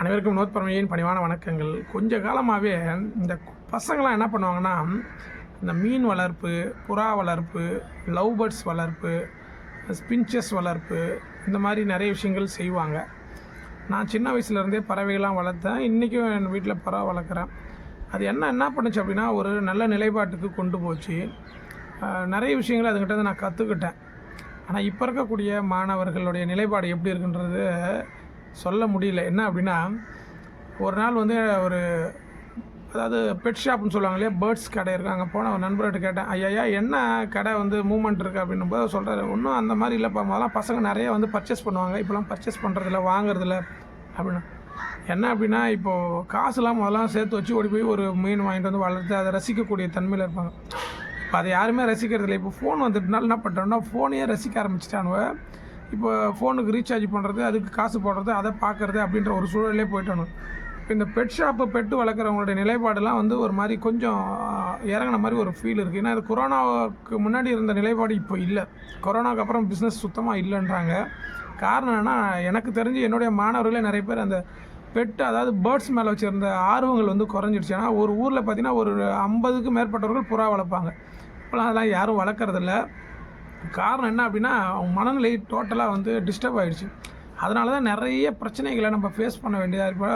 அனைவருக்கும் நோத் பரமையின் பணிவான வணக்கங்கள். கொஞ்ச காலமாகவே இந்த பசங்களாம் என்ன பண்ணுவாங்கன்னா இந்த மீன் வளர்ப்பு புறா வளர்ப்பு லவ் பேர்ட்ஸ் வளர்ப்பு ஸ்பின்ச்சஸ் வளர்ப்பு இந்த மாதிரி நிறைய விஷயங்கள் செய்வாங்க. நான் சின்ன வயசுலேருந்தே பறவைகள்லாம் வளர்த்தேன். இன்றைக்கும் என் வீட்டில் பறவை வளர்க்குறேன். அது என்ன என்ன பண்ணுச்சு அப்படின்னா ஒரு நல்ல நிலைப்பாட்டுக்கு கொண்டு போச்சு. நிறைய விஷயங்களை அதுக்கிட்ட நான் கற்றுக்கிட்டேன் ஆனால் இப்போ இருக்கக்கூடிய மாணவர்களுடைய நிலைப்பாடு எப்படி இருக்குன்றது சொல்ல முடியல. என்ன அப்படின்னா ஒரு நாள் வந்து ஒரு அதாவது பெட் ஷாப்னு சொல்லுவாங்க இல்லையா பேர்ட்ஸ் கடை இருக்குது அங்கே போன ஒரு நண்பர்கிட்ட கேட்டேன் ஐயா என்ன கடை வந்து மூமெண்ட் இருக்குது அப்படின்னும் போது சொல்கிறாரு ஒன்றும் அந்த மாதிரி இல்லைப்பா. முதல்லாம் பசங்க நிறைய வந்து பர்ச்சேஸ் பண்ணுவாங்க. இப்போலாம் பர்ச்சேஸ் பண்ணுறதில்ல வாங்குறதில்ல. அப்படின்னா என்ன அப்படின்னா இப்போது காசுலாம் முதல்லாம் சேர்த்து வச்சு ஓடி போய் ஒரு மீன் வாங்கிட்டு வந்து வளர்த்து அதை ரசிக்கக்கூடிய தன்மையில் இருப்பாங்க. இப்போ அதை யாருமே ரசிக்கிறது இல்லை இப்போ ஃபோன் வந்துட்டுனால என்ன பண்ணுறோன்னா ஃபோனையே ரசிக்க ஆரம்பிச்சிட்டானுவ. இப்போ ஃபோனுக்கு ரீசார்ஜ் பண்ணுறது அதுக்கு காசு போடுறது அதை பார்க்குறது அப்படின்ற ஒரு சூழலே போயிட்டானு இப்போ இந்த பெட் ஷாப்பு பெட்டு வளர்க்குறவங்களுடைய நிலைப்பாடெல்லாம் வந்து ஒரு மாதிரி கொஞ்சம் இறங்கின மாதிரி ஒரு ஃபீல் இருக்குது ஏன்னா இது கொரோனாவுக்கு முன்னாடி இருந்த நிலைப்பாடு இப்போ இல்லை. கொரோனாவுக்கு அப்புறம் பிஸ்னஸ் சுத்தமாக இல்லைன்றாங்க. காரணம் என்னன்னா எனக்கு தெரிஞ்சு என்னுடைய மாணவர்களே நிறைய பேர் அந்த பெட்டு அதாவது பேர்ட்ஸ் மேலே வச்சுருந்த ஆர்வங்கள் வந்து குறைஞ்சிடுச்சு ஏன்னா ஒரு ஊரில் பார்த்தீங்கன்னா ஒரு ஐம்பதுக்கு மேற்பட்டவர்கள் புறா வளர்ப்பாங்க. இப்போலாம் அதெல்லாம் யாரும் வளர்க்குறதில்ல. காரணம் என்ன அப்படின்னா அவங்க மனநிலை டோட்டலாக வந்து டிஸ்டர்ப் ஆகிடுச்சு அதனால தான் நிறைய பிரச்சனைகளை நம்ம ஃபேஸ் பண்ண வேண்டியதாக இப்போ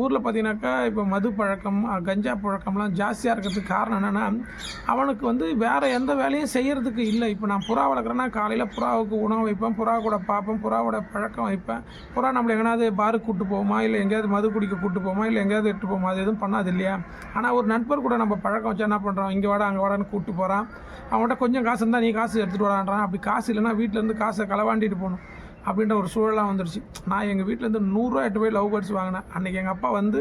ஊரில் பார்த்தீங்கன்னாக்கா இப்போ மது பழக்கம் கஞ்சா பழக்கம்லாம் ஜாஸ்தியாக இருக்கிறதுக்கு காரணம் என்னென்னா அவனுக்கு வந்து வேறு எந்த வேலையும் செய்கிறதுக்கு இல்லை. இப்போ நான் புறா வளர்க்குறேன்னா காலையில் புறாவுக்கு உணவு வைப்பேன் புறா கூட பார்ப்பேன் புறாவோட பழக்கம் வைப்பேன். புறா நம்மளை எங்கேயாவது பாருக்கு கூட்டு போவோமா இல்லை எங்கேயாவது மது குடிக்க கூட்டு போவோமா இல்லை எங்கேயாவது எட்டு போவோமா அது எதுவும் பண்ணாது இல்லையா? ஆனால் ஒரு நண்பர் கூட நம்ம பழக்கம் வச்சு என்ன பண்ணுறோம் இங்கே வாடா அங்கே வாடான்னு கூப்பிட்டு போகிறான் அவன்கிட்ட கொஞ்சம் காசு இருந்தால் நீ காசு எடுத்துகிட்டு வரான்றான் அப்படி காசு இல்லைன்னா வீட்டிலேருந்து காசை களவாண்டிட்டு போகணும் அப்படின்ற ஒரு சூழலாக வந்துடுச்சு நான் எங்கள் வீட்டிலேருந்து நூறுரூவா எட்டு போய் லவ் பேர்ட்ஸ் வாங்கினேன். அன்றைக்கி எங்கள் அப்பா வந்து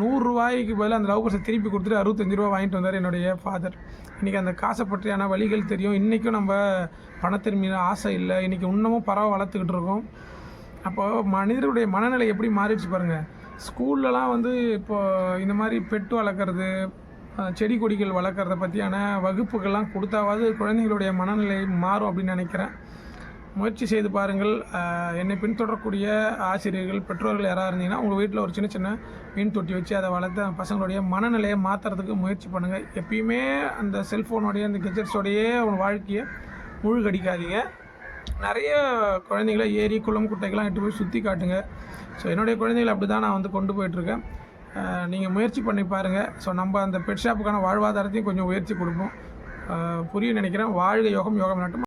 நூறுரூவாய்க்கு பதிலாக அந்த லவ் பேர்ட்ஸை திருப்பி கொடுத்துட்டு அறுபத்தஞ்சு ரூபா வாங்கிட்டு வந்தார் என்னுடைய ஃபாதர் இன்றைக்கி அந்த காசை பற்றியான வழிகள் தெரியும். இன்றைக்கும் நம்ம பணத்தின் மீது ஆசை இல்லை. இன்றைக்கி இன்னமும் பறவை வளர்த்துக்கிட்டு இருக்கோம். அப்போது மனிதருடைய மனநிலை எப்படி மாறிடுச்சு பாருங்கள் ஸ்கூல்லலாம் வந்து இப்போது இந்த மாதிரி பெட்டு வளர்க்குறது செடி கொடிகள் வளர்க்குறத பற்றியான வகுப்புகள்லாம் கொடுத்தாவது குழந்தைகளுடைய மனநிலை மாறும் அப்படின்னு நினைக்கிறேன். முயற்சி செய்து பாருங்கள். என்னை பின்தொடரக்கூடிய ஆசிரியர்கள் பெற்றோர்கள் யாராக இருந்தீங்கன்னா உங்கள் வீட்டில் ஒரு சின்ன சின்ன மீன் தொட்டி வச்சு அதை வளர்த்து பசங்களுடைய மனநிலையை மாற்றுறதுக்கு முயற்சி பண்ணுங்கள் எப்பயுமே அந்த செல்ஃபோனோடைய அந்த கெஜெட்ஸோடையே உங்கள் வாழ்க்கையை மூழ்கடிக்காதீங்க. நிறைய குழந்தைங்கள ஏரி குளம் குட்டைகள்லாம் எட்டு போய் சுற்றி காட்டுங்க. ஸோ என்னுடைய குழந்தைகளை அப்படி தான் நான் வந்து கொண்டு போயிட்டுருக்கேன் நீங்கள் முயற்சி பண்ணி பாருங்கள் ஸோ நம்ம அந்த பெட் ஷாப்புக்கான வாழ்வாதாரத்தையும் கொஞ்சம் உயர்த்தி கொடுப்போம். புரிய நினைக்கிறேன். வாழ்க யோகம் யோகம் நாட்டம்.